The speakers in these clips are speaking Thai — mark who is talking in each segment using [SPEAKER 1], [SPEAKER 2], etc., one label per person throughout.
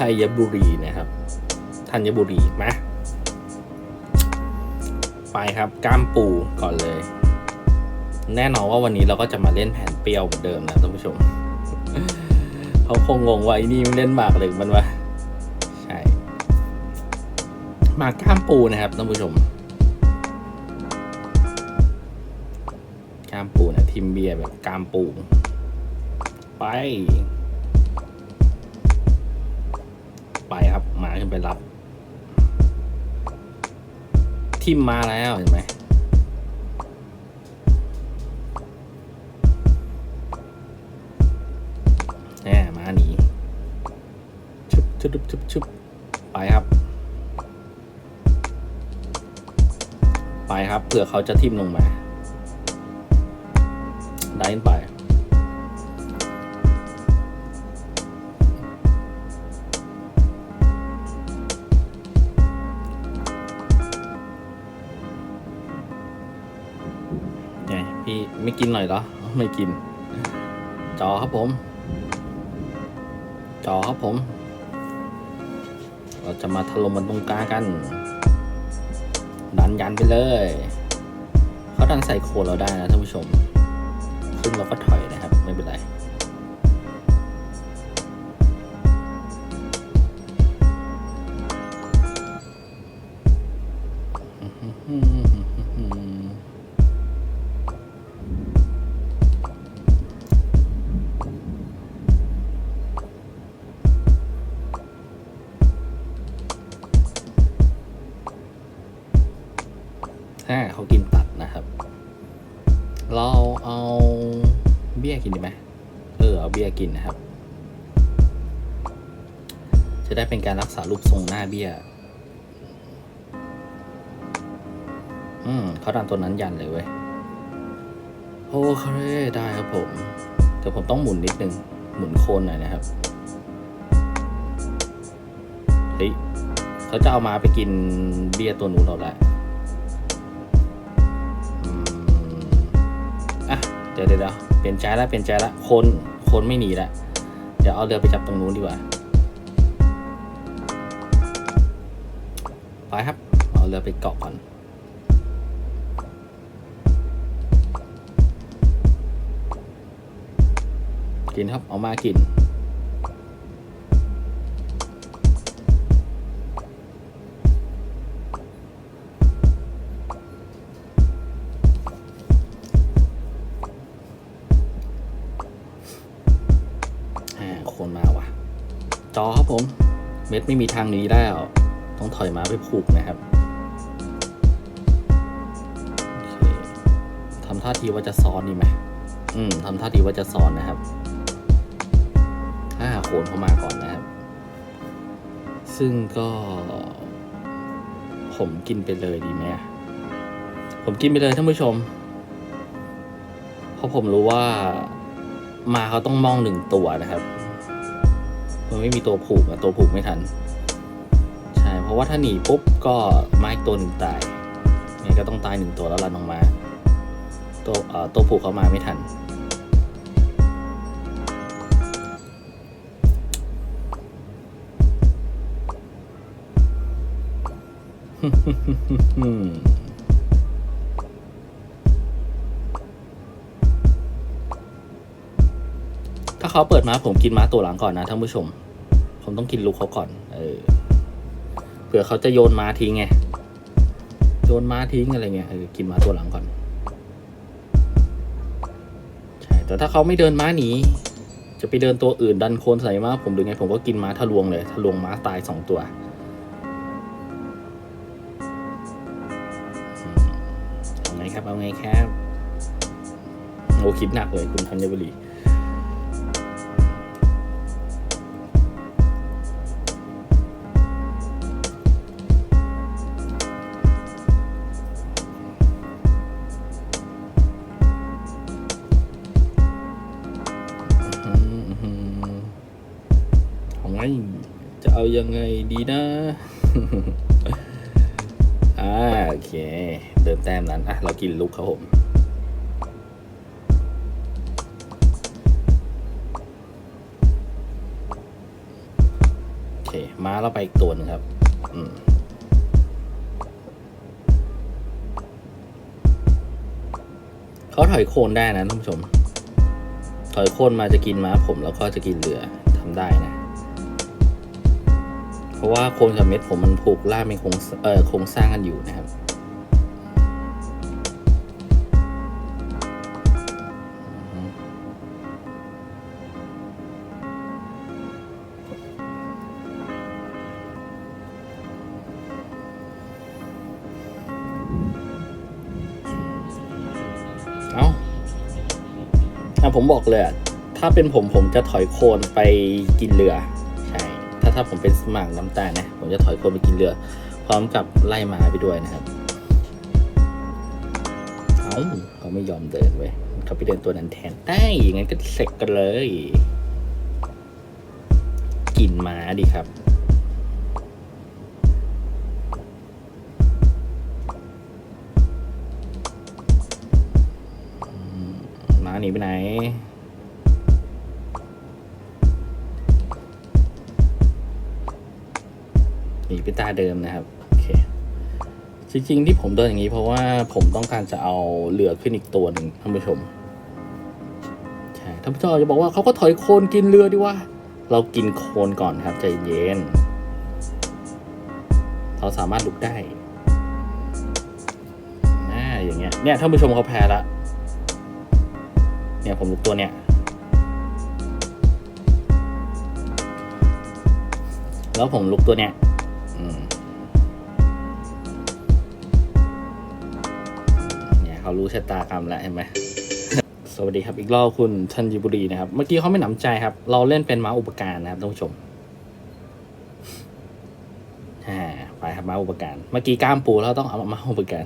[SPEAKER 1] ชัยบุรีนะครับธัญบุรีมาไปครับก้ามปูก่อนเลย แน่นอนว่าวันนี้เราก็จะมาเล่นแผนเปรี้ยวเหมือนเดิมนะท่านผู้ชม เขาคงงงว่าไอ้นี่มันเล่นหมากเลยมันวะใช่มาก้ามปูนะครับท่านผู้ชมก้ามปูนะทิมเบียร์แบบก้ามปู ไป ขึ้นไปรับ ทิมมาแล้วเห็นไหมแหมมาหนีชุบชุบชุบชุบไปครับ ไปครับเผื่อเขาจะทิมลงมาได้ขึ้นไป ไม่กินหน่อยเหรอ ไม่กิน จอครับผม จอครับผม เราจะมาถล่มมันตรงกลางกัน ดันยันไปเลยเขาดันใส่โคนเราได้นะท่านผู้ชมซึ่งเราก็ถอยนะครับ ไม่เป็นไร อ่าเขากินตัดนะครับ เราเอาเบี้ยกินดีไหมเออเอาเบี้ยกินนะครับ จะได้เป็นการรักษารูปทรงหน้าเบี้ย อืมเขาดันตัวนั้นยันเลยเว้ยโอเคได้ครับผมแต่ผมต้องหมุนนิดนึง หมุนโคนหน่อยนะครับ เฮ้ย เขาจะเอามาไปกินเบี้ยตัวนู้นเราแหละ ดี๋ยวเดี๋ยวเดี๋ยวเปลี่ยนใจแล้วเปลี่ยนใจแล้วคนคนไม่หนีแล้วเดี๋ยวเอาเรือไปจับตรงนู้นดีกว่า ไปครับ เอาเรือไปเกาะก่อนกินครับ เอามากิน เม็ดไม่มีทางหนี้แล้ว ต้องถอยมาไปผูกนะครับทำท่าทีว่าจะซ้อนดีไหมอืมทำท่าทีว่าจะซ้อนนะครับ ถ้าหาโคนเข้ามาก่อนนะครับ ซึ่งก็ ผมกินไปเลยดีไหมผมกินไปเลยท่านผู้ชม เพราะผมรู้ว่ามาเขาต้องมองหนึ่งตัวนะครับ มันไม่มีตัวผูกอะตัวผูกไม่ทัน ใช่ เพราะว่าถ้าหนีปุ๊บก็ไมาอีกตัวหนึ่งตายไงก็ต้องตายหนึ่งตัวแล้วล่ะน้องมา ตัวเอ่อตัวผูกเขามาไม่ทันถ้าเขาเปิดมาผมกินม้าตัวหลังก่อนนะท่านผู้ชม ผมต้องกินลูกเขาก่อน เออเผื่อเขาจะโยนม้าทิ้งไง โยนม้าทิ้งอะไรเงี้ยเออกินม้าตัวหลังก่อน ใช่ แต่ถ้าเขาไม่เดินม้าหนี จะไปเดินตัวอื่นดันโคนใส่ม้าผมหรือไงผมก็กินม้าทะลวงเลยทะลวงม้าตายสองตัวเอาไงครับ เอาไงครับโอ้คิดหนักเลยคุณธัญบุรี ยังไงดีนะ อ่าโอเค เดินแต้มนั้น อะ เรากินลุกครับผมโอเค ม้าเราไปอีกตัวนึงครับ อืมเขาถอยโคนได้นะท่านผู้ชม ถอยโคนมาจะกินม้าผมแล้วก็จะกินเรือทำได้นะ เพราะว่าโคนกับเม็ดผมมันผูกล่ามเป็นโครงเอ่อโครงสร้างกันอยู่นะครับ เอาอะผมบอกเลยอะถ้าเป็นผมผมจะถอยโคนไปกินเรือ ถ้าถ้าผมเป็นสมัครน้ำตาลนะ ผมจะถอยคนไปกินเรือ พร้อมกับไล่หมาไปด้วยนะครับ เอาเขาไม่ยอมเดินเว้ยเขาไปเดินตัวนั้นแทนได้อย่างงั้นก็เสร็จกันเลย กินหมาดีครับหมาหนีไปไหน หนีไปตาเดิมนะครับโอเคจริงๆที่ผมเดินอย่างนี้เพราะว่าผมต้องการจะเอาเรือขึ้นอีกตัวหนึ่งท่านผู้ชมใช่ท่านผู้ชมจะบอกว่าเขาก็ถอยโคนกินเรือดีว่า เรากินโคนก่อนครับใจเย็นเราสามารถลุกได้น่าอย่างเงี้ยเนี่ยท่านผู้ชมเขาแพ้ละเนี่ยผมลุกตัวเนี้ยแล้วผมลุกตัวเนี้ย เขารู้ชะตากรรมแล้วเห็นไหมสวัสดีครับอีกรอบคุณชันจิบุรีนะครับ เมื่อกี้เขาไม่หนำใจครับ เราเล่นเป็นม้าอุปการนะครับท่านผู้ชมอ่าไปครับม้าอุปการเมื่อกี้กล้ามปูแล้วต้องเอามาอุปการ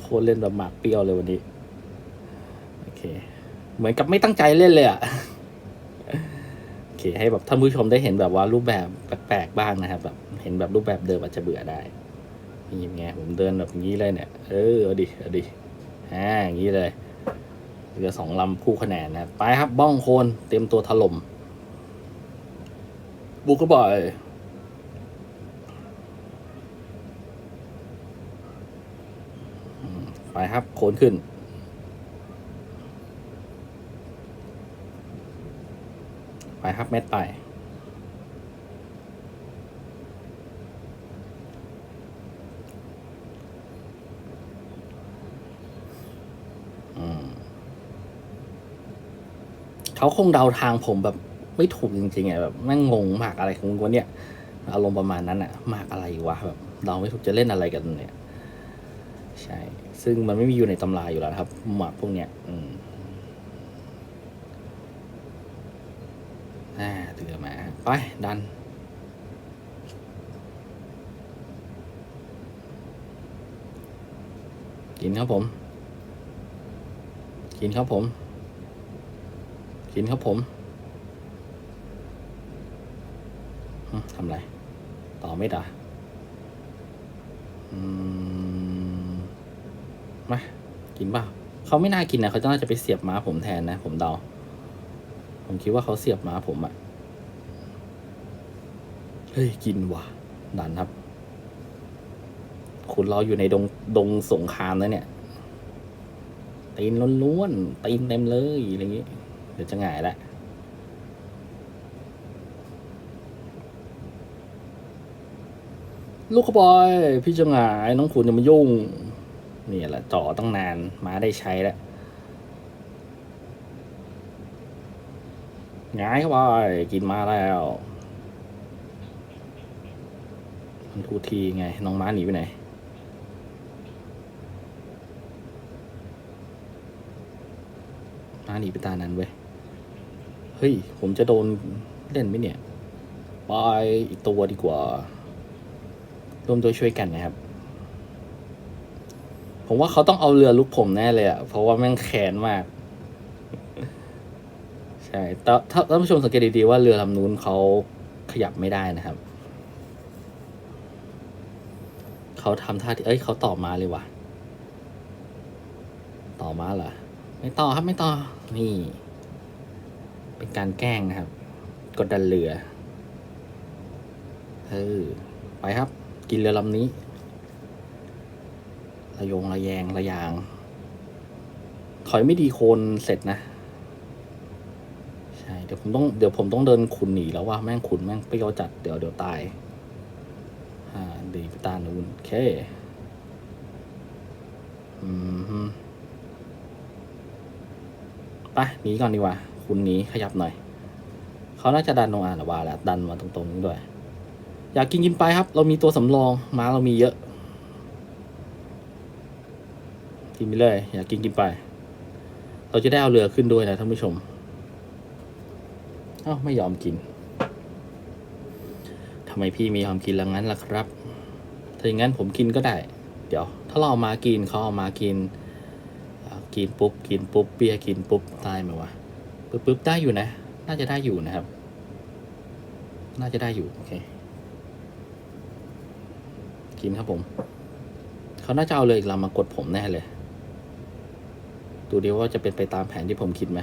[SPEAKER 1] โคตรเล่นแบบหมากเปรี้ยวเลยวันนี้โอเค เหมือนกับไม่ตั้งใจเล่นเลยอะโอเคให้แบบท่านผู้ชมได้เห็นแบบว่ารูปแบบแปลกๆบ้างนะครับแบบเห็นแบบรูปแบบเดิมอาจจะเบื่อได้ นี่ไงผมเดินแบบนี้เลยเนี่ย เออเอาดิเอาดิอ่าอย่างนี้เลยเหลือสองลำคู่คะแนนะไปครับบ้องโคนเตรียมตัวถล่มบุกเข้าไปอืมไปครับ โคนขึ้น ไปครับเม็ดไป อืม เขาคงเดาทางผมแบบไม่ถูกจริงๆอะแบบแม่งงงมากอะไรของกูเนี่ยอารมณ์ประมาณนั้นอะมากอะไรวะแบบเดาไม่ถูกจะเล่นอะไรกันเนี่ย ใช่ ซึ่งมันไม่มีอยู่ในตำราอยู่แล้วครับหมากพวกเนี้ย อืมอ่าเตือมา ไป ดัน กินครับผม กินครับผม กินครับผมทำไร ต่อไม่ด่าอืมมากินเปล่าเขาไม่น่ากินนะเขาต้องน่าจะไปเสียบม้าผมแทนนะ ผมเดา ผมคิดว่าเขาเสียบม้าผมอะเฮ้ย กินว่ะ ดันครับ คุณเราอยู่ในดงดงสงครามแล้วเนี่ยตีนล้วนๆตีนเต็มเลยอะไรอย่างงี้ เดี๋ยวจะหงายละลูกกระบอยพี่จะหงายน้องขุนจะมายุ่งนี่แหละจ่อตั้งนานมาได้ใช้แล้วหงายเข้าไปกินมาแล้วมันทูทีไง น้องม้าหนีไปไหนม้าหนีไปตานั้นเว้ย เฮ้ย ผมจะโดนเล่นไหมเนี่ย ไปอีกตัวดีกว่า ร่วมด้วยช่วยกันนะครับ ผมว่าเขาต้องเอาเรือลุกผมแน่เลยอะเพราะว่าแม่งแค้นมาก ใช่แต่ถ้าท่านผู้ชมสังเกตดีๆว่าเรือลำนู้นเขาขยับไม่ได้นะครับ เขาทำท่าที่เอ้ยเขาต่อมาเลยว่ะ ต่อมาเหรอ ไม่ต่อครับไม่ต่อ นี่ เป็นการแกล้งนะครับ กดดันเรือเออไปครับ กินเรือลำนี้ระยงระแยงระยาง ถอยไม่ดีโคนเสร็จนะใช่เดี๋ยวผมต้องเดี๋ยวผมต้องเดินขุนหนีแล้วว่าแม่งขุนแม่งเปยวจัดเดี๋ยวเดี๋ยวตายอ่าดีไปตานูนโอเคอืมไปหนีก่อนดีกว่า คุณหนีขยับหน่อย เขาน่าจะดันลงอ่านว่าแหละดันมาตรงๆนี้ด้วย อยากกินกินไปครับ เรามีตัวสำรองม้าเรามีเยอะกินไปเลย อยากกินกินไป เราจะได้เอาเรือขึ้นด้วยนะท่านผู้ชมเอ้าไม่ยอมกินทำไมพี่ไม่ยอมกินละงั้นล่ะครับ ถ้าอย่างนั้นผมกินก็ได้ เดี๋ยว ถ้าเราเอามากินเขาเอามากิน กินปุ๊บ กินปุ๊บเบียกินปุ๊บตายไหมวะ ปุ๊บปุ๊บได้อยู่นะ น่าจะได้อยู่นะครับ น่าจะได้อยู่ โอเค กินครับผม เขาน่าจะเอาเลยอีกลำมากดผมแน่เลย ดูดิว่าจะเป็นไปตามแผนที่ผมคิดไหม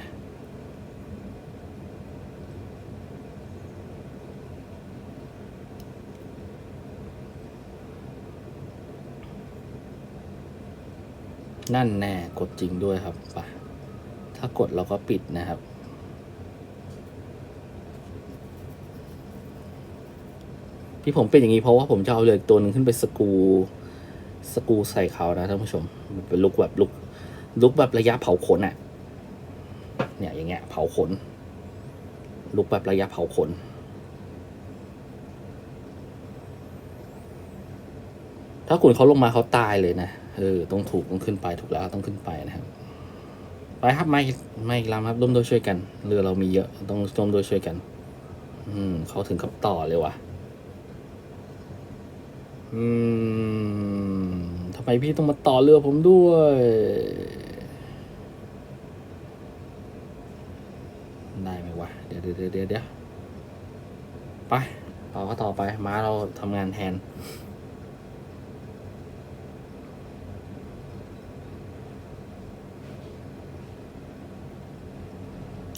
[SPEAKER 1] นั่นแน่กดจริงด้วยครับไปถ้ากดเราก็ปิดนะครับ ที่ผมเป็นอย่างนี้เพราะว่าผมจะเอาเรืออกตัวหนึ่งขึ้นไปสกูสกูใส่เขานะท่านผู้ชมมันเป็นลุกแบบลุกลุกแบบระยะเผาขนอะ่ะ เนี่ยอย่างเงี้ย เผาขน ลุกแบบระยะเผาขน ถ้าคุณเขาลงมาเขาตายเลยนะเออต้องถูกต้องขึ้นไปถูกแล้วต้องขึ้นไปนะครับไปครับไม่ไม่ลำครับร่วมด้วยช่วยกัน เรือเรามีเยอะต้องร่วมด้วยช่วยกัน อืมเขาถึงกับต่อเลยว่ะ อืมทำไมพี่ต้องมาต่อเรือผมด้วยได้ไหมวะ เดี๋ยวเดี๋ยวเดี๋ยวเดี๋ยวไปต่อก็ต่อไป ม้าเราทำงานแทน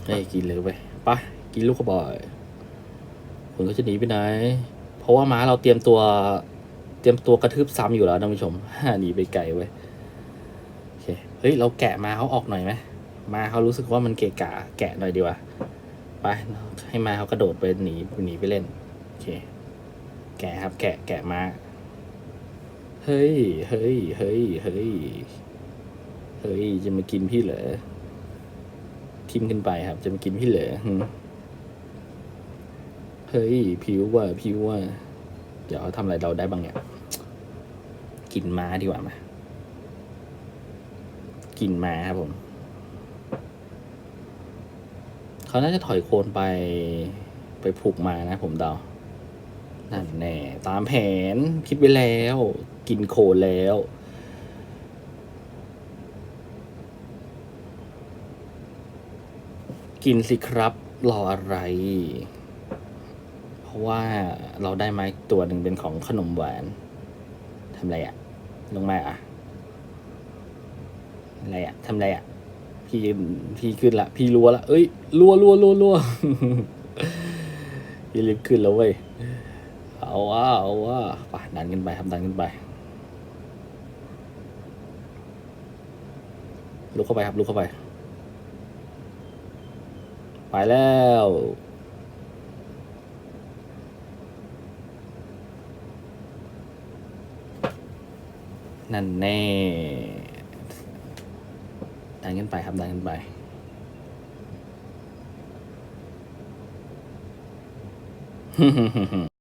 [SPEAKER 1] เฮ้ย กินเลยไปไปกินลูกกระบอยคุณก็จะหนีไปไหน เพราะว่าม้าเราเตรียมตัว เตรียมตัวกระทืบซ้ำอยู่แล้วท่านผู้ชมหนีไปไกลเว้ยโอเคเฮ้ยเราแกะมาเขาออกหน่อยไหมมาเขารู้สึกว่ามันเกะกะแกะหน่อยดีกว่าไปให้มาเขากระโดดไปหนีหนีไปเล่นโอเค แกะครับ แกะแกะมาเฮ้ยเฮ้ยเฮ้ยเฮ้ยเฮ้ยจะมากินพี่เหรอทิมขึ้นไปครับ จะมากินพี่เหลือเฮ้ยผิวว่าผิวว่าเดี๋ยวทำอะไรเราได้บ้างเนี่ย กลิ่นม้าดีกว่ามากินม้าครับผม เขาน่าจะถอยโคนไปไปผูกมานะผมเดา นั่นแน่ ตามแผนคิดไว้แล้ว กินโคนแล้ว กินสิครับรออะไร เพราะว่าเราได้ไม้ตัวหนึ่งเป็นของขนมหวานทำไรอะ ลงมาอะอะไรอะทำไรอะ พี่พี่ขึ้นละ พี่รัวละ เอ้ยรัวรัวรัวรัวพี่รีบขึ้นแล้วเว้ย เอาว่าเอาว่าไปดันกันไปครับดันกันไปลุกเข้าไปครับลุกเข้าไป ไปแล้ว นั่นแน่ดันขึ้นไปครับดันขึ้นไปฮึ่ม